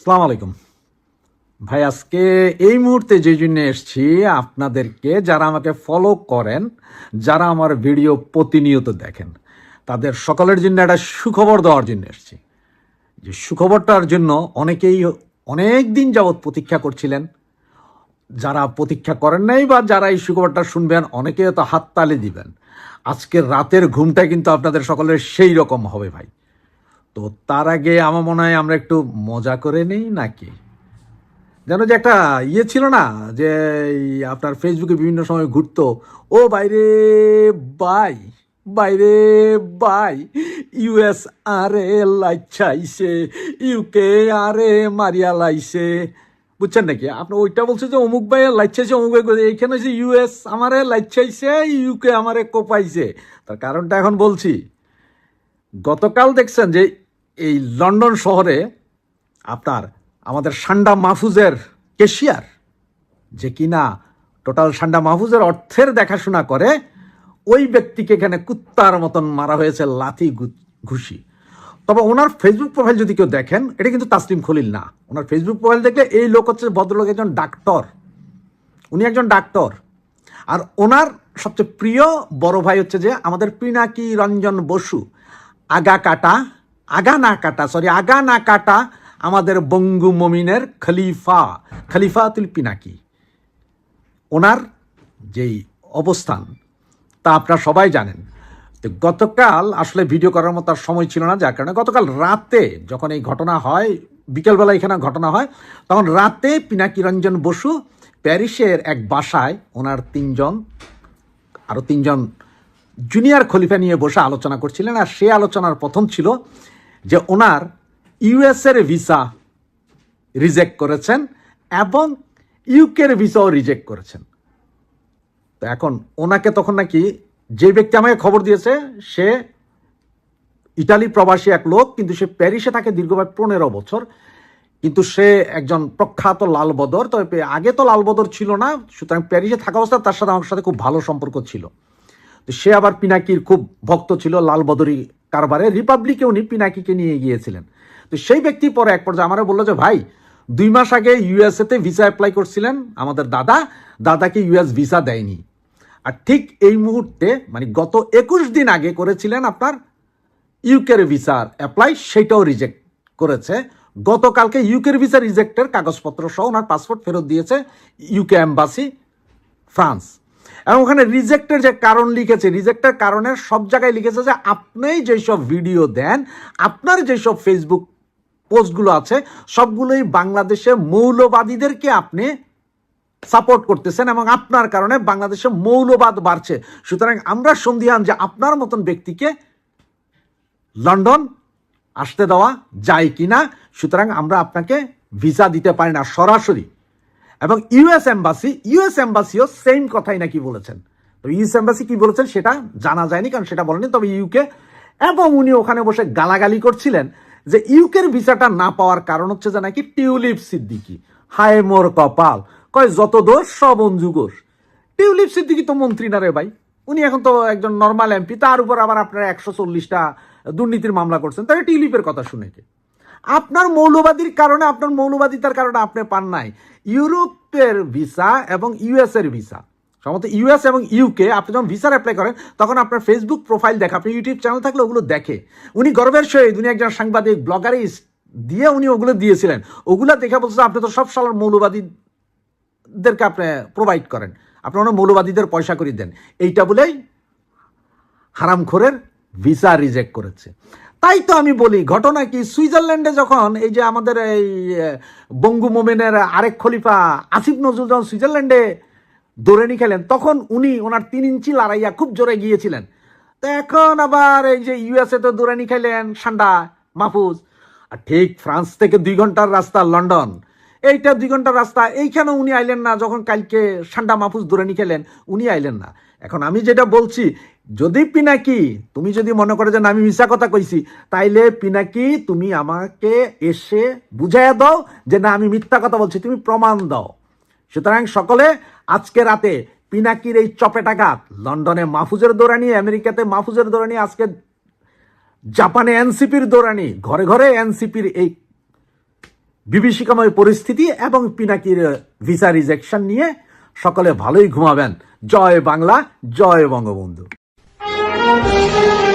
সালাম আলাইকুম ভাই, আজকে এই মুহূর্তে যে জন্য এসছি, আপনাদেরকে যারা আমাকে ফলো করেন, যারা আমার ভিডিও প্রতিনিয়ত দেখেন, তাদের সকলের জন্য একটা সুখবর দেওয়ার জন্য এসছি। যে সুখবরটার জন্য অনেকেই অনেক দিন যাবৎ প্রতীক্ষা করছিলেন। যারা প্রতীক্ষা করেন নাই বা যারা এই সুখবরটা শুনবেন অনেকে তো হাততালি দিবেন। আজকের রাতের ঘুমটা কিন্তু আপনাদের সকলের সেই রকম হবে ভাই। তো তার আগে আমার মনে হয় আমরা একটু মজা করে নেই নাকি? যেন যে একটা ইয়ে ছিল না, যে আপনার ফেসবুকে বিভিন্ন সময় ঘুরতো, ও বাইরে বাই বাইরে বাই ইউএস আরে লাইছাইছে ইউকে আরে মারিয়া লাইছে। বুঝছেন নাকি? আপনি ওইটা বলছে যে অমুক ভাই লাইছাইছে অমুক ভাই। এইখানে হচ্ছে ইউএস আমারে লাইছাইছে ইউকে আমারে কোপাইছে। তার কারণটা এখন বলছি, গতকাল দেখছেন যে এই লন্ডন শহরে আপনার আমাদের সান্ডা মাহফুজের কেশিয়ার, যে কিনা টোটাল সান্ডা মাহফুজের অর্থের দেখাশোনা করে, ওই ব্যক্তিকে এখানে কুত্তার মতন মারা হয়েছে, লাথি ঘুষি। তবে ওনার ফেসবুক প্রোফাইল যদি কেউ দেখেন, এটা কিন্তু তাসলিম খলিল না। ওনার ফেসবুক প্রোফাইল দেখলে এই লোক হচ্ছে ভদ্রলোক, একজন ডাক্তার। উনি একজন ডাক্তার। আর ওনার সবচেয়ে প্রিয় বড় ভাই হচ্ছে যে আমাদের পিনাকি রঞ্জন বসু, আগা কাটা আগা না কাটা সরি আগা না কাটা আমাদের বঙ্গু মমিনের খলিফা, খলিফাতুল পিনাকি। ওনার যেই অবস্থান, তা আপনারা সবাই জানেন। তো গতকাল, আসলে ভিডিও করার মতো আর সময় ছিল না, যার কারণে গতকাল রাতে যখন এই ঘটনা হয়, বিকেলবেলা এখানে ঘটনা হয়, তখন রাতে পিনাকি রঞ্জন বসু প্যারিসের এক বাসায় ওনার তিনজন আরও তিনজন জুনিয়র খলিফা নিয়ে বসে আলোচনা করছিলেন। আর সে আলোচনার প্রথম ছিল যে ওনার ইউএসের ভিসা রিজেক্ট করেছেন এবং ইউকের ভিসাও রিজেক্ট করেছেন। তো এখন ওনাকে তখন নাকি যে ব্যক্তি আমাকে খবর দিয়েছে, সে ইটালি প্রবাসী এক লোক, কিন্তু সে প্যারিসে থাকে দীর্ঘভাবে পনেরো বছর। কিন্তু সে একজন প্রখ্যাত লালবদর, তবে আগে তো লালবদর ছিল না, সুতরাং প্যারিসে থাকা অবস্থা তার সাথে আমার সাথে খুব ভালো সম্পর্ক ছিল। তো সে আবার পিনাকির খুব ভক্ত ছিল লাল বদরি কারবারে রিপাবলিকে উনি পিনাকিকে নিয়ে গিয়েছিলেন। তো সেই ব্যক্তি পরে এক পর্যায়ে আমারে বলল যে, ভাই, দুই মাস আগে ইউএসএতে ভিসা অ্যাপ্লাই করছিলেন আমাদের দাদা। দাদাকে ইউএস ভিসা দেয়নি। আর ঠিক এই মুহূর্তে মানে গত একুশ দিন আগে করেছিলেন আপনার ইউকের ভিসার অ্যাপ্লাই, সেটাও রিজেক্ট করেছে। গতকালকে ইউকের ভিসা রিজেক্টের কাগজপত্র সহ ওনার পাসপোর্ট ফেরত দিয়েছে ইউকে অ্যাম্বাসি ফ্রান্স। এবং ওখানে রিজেক্টের যে কারণ লিখেছে রিজেক্টের কারণের সব জায়গায় লিখেছে যে আপনি যেসব ভিডিও দেন, আপনার যেসব ফেসবুক পোস্টগুলো আছে, সবগুলোই বাংলাদেশে মৌলবাদীদেরকে আপনি সাপোর্ট করতেছেন এবং আপনার কারণে বাংলাদেশে মৌলবাদ বাড়ছে। সুতরাং আমরা সন্দিহান যে আপনার মতন ব্যক্তিকে লন্ডন আসতে দেওয়া যায় কিনা, সুতরাং আমরা আপনাকে ভিসা দিতে পারি না, সরাসরি। এবং ইউএস এম্বাসি ইউএস এম্বাসিও সেম কথাই নাকি বলেছেন। তো ইউএস এম্বাসি কি বলেছেন সেটা জানা যায়নি, কারণ সেটা বলেনি তবে ইউকে এবং উনি ওখানে বসে গালাগালি করছিলেন যে ইউকের ভিসাটা না পাওয়ার কারণ হচ্ছে যে নাকি টিউলিপ সিদ্দিকি। হায় মোর কপাল। কয়, যত দোষ, সব অঞ্জু ঘোষ। টিউলিপ সিদ্দিকি তো মন্ত্রী না রে ভাই। উনি এখন তো একজন নর্মাল এমপি তার উপর আবার আপনারা একশো চল্লিশটা দুর্নীতির মামলা করছেন। তাহলে টিউলিপের কথা শুনে কে? আপনার মৌলবাদীর কারণে, আপনার মৌলবাদিতার কারণে আপনি পান নাই। ইউরোপের ভিসা এবং ইউএস এর ভিসা। সম্ভবত ইউএস এবং ইউকে, আপনি যখন ভিসার অ্যাপ্লাই করেন, তখন আপনার ফেসবুক প্রোফাইল দেখে আপনি ইউটিউব চ্যানেল থাকলে ওগুলো দেখে। উনি গর্বের সহিত, উনি একজন সাংবাদিক ব্লগারিস্ট দিয়ে উনি ওগুলো দিয়েছিলেন। ওগুলো দেখে বলছে, আপনি তো সব সালার মৌলবাদীদেরকে আপনি প্রোভাইড করেন। আপনি অনেক মৌলবাদীদের পয়সা করে দেন। এইটা বলেই হারামখোরের ভিসা রিজেক্ট করেছে। তাই তো আমি বলি, ঘটনা কি? সুইজারল্যান্ডে যখন এই যে আমাদের এই বঙ্গু মোমেনের আরেক খলিফা আসিফ নজরুল যখন সুইজারল্যান্ডে দৌড়েনি খেলেন, তখন উনি ওনার তিন ইঞ্চি লড়াইয়া খুব জোরে গিয়েছিলেন। তো এখন আবার এই যে ইউএসএ তো দৌড়ানি খেলেন, সান্ডা, মাহফুজ। আর ঠিক ফ্রান্স থেকে দুই ঘণ্টার রাস্তা, লন্ডন। এইটা দুই ঘণ্টার রাস্তা এইখানে উনি আইলেন না, যখন কালকে সান্ডা, মাহফুজ দৌড়ানি খেলেন, উনি আইলেন না। এখন আমি যেটা বলছি যদি পিনাকি, তুমি যদি মনে করো যে আমি মিশা কথা কইছি, তাইলে পিনাকি, তুমি আমাকে এসে বুঝাইয়া দাও যে না, আমি মিথ্যা কথা বলছি, তুমি প্রমাণ দাও। সুতরাং সকলে, আজকে রাতে পিনাকির এই চপেটাঘাত লন্ডনে মাহফুজের দৌড়ানি আমেরিকাতে মাহফুজের দৌড়ানি আজকে জাপানে এনসিপির দৌড়ানি ঘরে ঘরে এনসিপির এই বিভীষিকাময় পরিস্থিতি এবং পিনাকির ভিসা রিজেকশন নিয়ে সকলে ভালোই ঘুমাবেন। জয় বাংলা, জয় বঙ্গবন্ধু। Thank you.